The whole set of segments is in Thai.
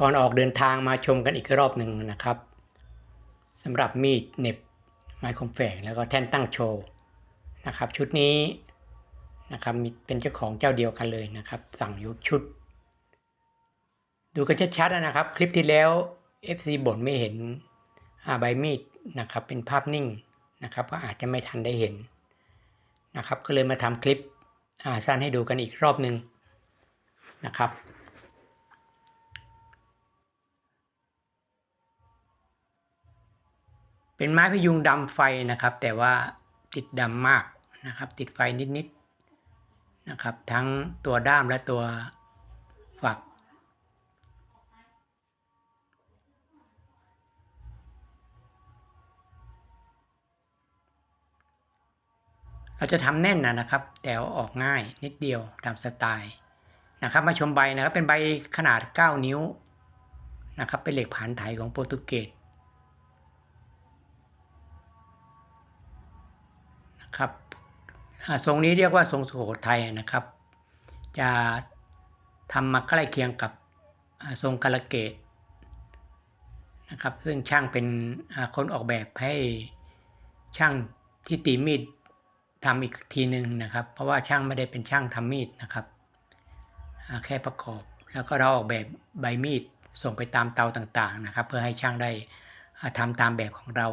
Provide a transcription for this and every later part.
ก่อนออกเดินทางมาชมกันอีกรอบหนึ่งนะครับสำหรับมีดเน็บไม้คมแฝกแล้วก็แท่นตั้งโชว์นะครับ ชุดนี้นะครับมีเป็นเจ้าของเจ้าเดียวกันเลยนะครับ สั่งยกชุด ดูกันชัดๆนะครับ คลิปที่แล้ว FC บ่นไม่เห็นใบมีดนะครับ เป็นภาพนิ่งนะครับ ก็อาจจะไม่ทันได้เห็นนะครับ ก็เลยมาทำคลิปอ่าสั้นให้ดูกันอีกรอบหนึ่งนะครับ เป็นไม้พยุงดำไฟนะครับ แต่ว่าติดดำมากนะครับ ติดไฟนิดๆนะครับ ทั้งตัวด้ามและตัวฝัก เราจะทำแน่นนะนะครับ แต่ออกง่ายนิดเดียวตามสไตล์นะครับมาชมใบนะครับเป็นใบขนาด 9 นิ้วนะครับเป็นเหล็กผานไถของโปรตุเกส ทรงนี้เรียกว่าทรงสุโขทัยนะครับ จะทำมาใกล้เคียงกับทรงกาลเกตนะครับ ซึ่งช่างเป็นคนออกแบบให้ช่างที่ตีมีดทำอีกทีหนึ่งนะครับ เพราะว่าช่างไม่ได้เป็นช่างทำมีดนะครับ แค่ประกอบแล้วก็เราออกแบบใบมีดส่งไปตามเตาต่างๆนะครับ เพื่อให้ช่างได้อ่าทำตามแบบของเรา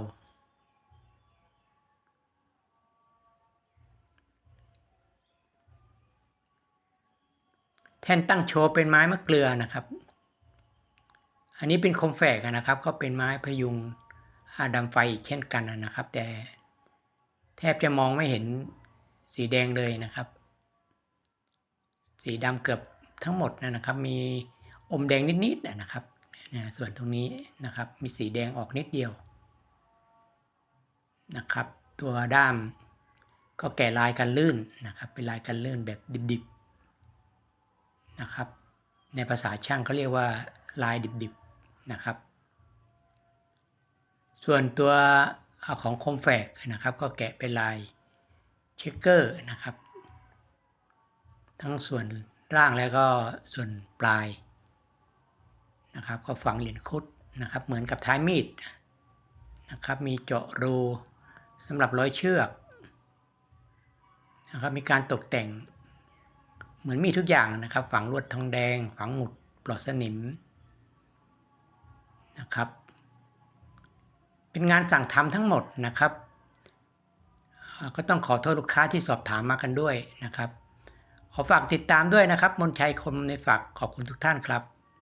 ท่นตั้งโชว์เป็นไม้มะเกลือนะครับ อันนี้เป็นคมแฝกนะครับ ก็เป็นไม้พยุงอาดำไฟอีกเช่นกันนะครับ แต่แทบจะมองไม่เห็นสีแดงเลยนะครับ สีดำเกือบทั้งหมดนะครับ มีอมแดงนิดๆนะครับส่วนตรงนี้นะครับ มีสีแดงออกนิดเดียวนะครับ ตัวด้ามก็แกะลายกันลื่นนะครับ เป็นลายกันลื่นแบบดิบๆ นะครับ ในภาษาช่างเขาเรียกว่าลายดิบๆนะครับ ส่วนตัวของคมแฝกนะครับ ก็แกะเป็นลายเช็คเกอร์นะครับ ทั้งส่วนล่างแล้วก็ส่วนปลายนะครับ ก็ฝังเหรียญคุดนะครับ เหมือนกับท้ายมีดนะครับ มีเจาะรูสำหรับร้อยเชือกนะครับ มีการตกแต่ง มือนมีทุกอย่างนะครับ ฝังลวดทองแดง ฝังหมุดปลอดสนิมนะครับ เป็นงานสั่งทำทั้งหมดนะครับก็ต้องขอโทษลูกค้าที่สอบถามมากันด้วยนะครับ ขอฝากติดตามด้วยนะครับ มนชัยคมในฝากขอบคุณทุกท่านครับ